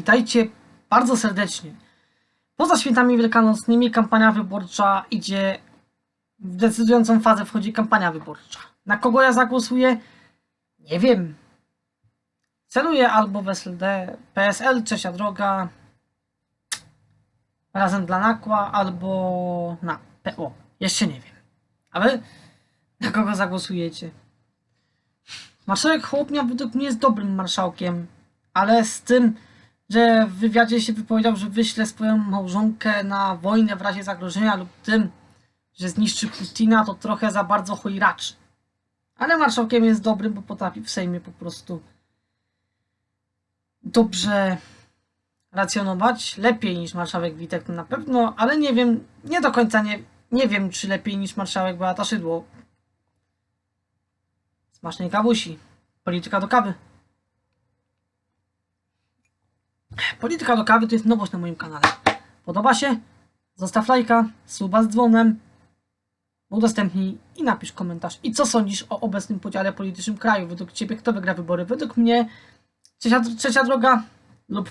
Witajcie bardzo serdecznie. Poza świętami wielkanocnymi kampania wyborcza idzie w decydującą fazę wchodzi kampania wyborcza. Na kogo ja zagłosuję? Nie wiem. Celuję albo w SLD, PSL, Trzecia Droga, Razem dla Nakła, albo na PO. Jeszcze nie wiem. A wy? Na kogo zagłosujecie? Marszałek Hołopnia według mnie jest dobrym marszałkiem, ale z tym, że w wywiadzie się wypowiedział, że wyśle swoją małżonkę na wojnę w razie zagrożenia lub tym, że zniszczy Putina, to trochę za bardzo chojraczy. Ale marszałkiem jest dobrym, bo potrafi w Sejmie po prostu dobrze racjonować. Lepiej niż marszałek Witek na pewno, ale nie wiem, nie do końca nie, nie wiem, czy lepiej niż marszałek Beata Szydło. Smacznej kawusi. Polityka do kawy. Polityka do kawy to jest nowość na moim kanale. Podoba się? Zostaw lajka, suba z dzwonem, udostępnij i napisz komentarz. I co sądzisz o obecnym podziale politycznym kraju? Według Ciebie kto wygra wybory? Według mnie trzecia, trzecia droga lub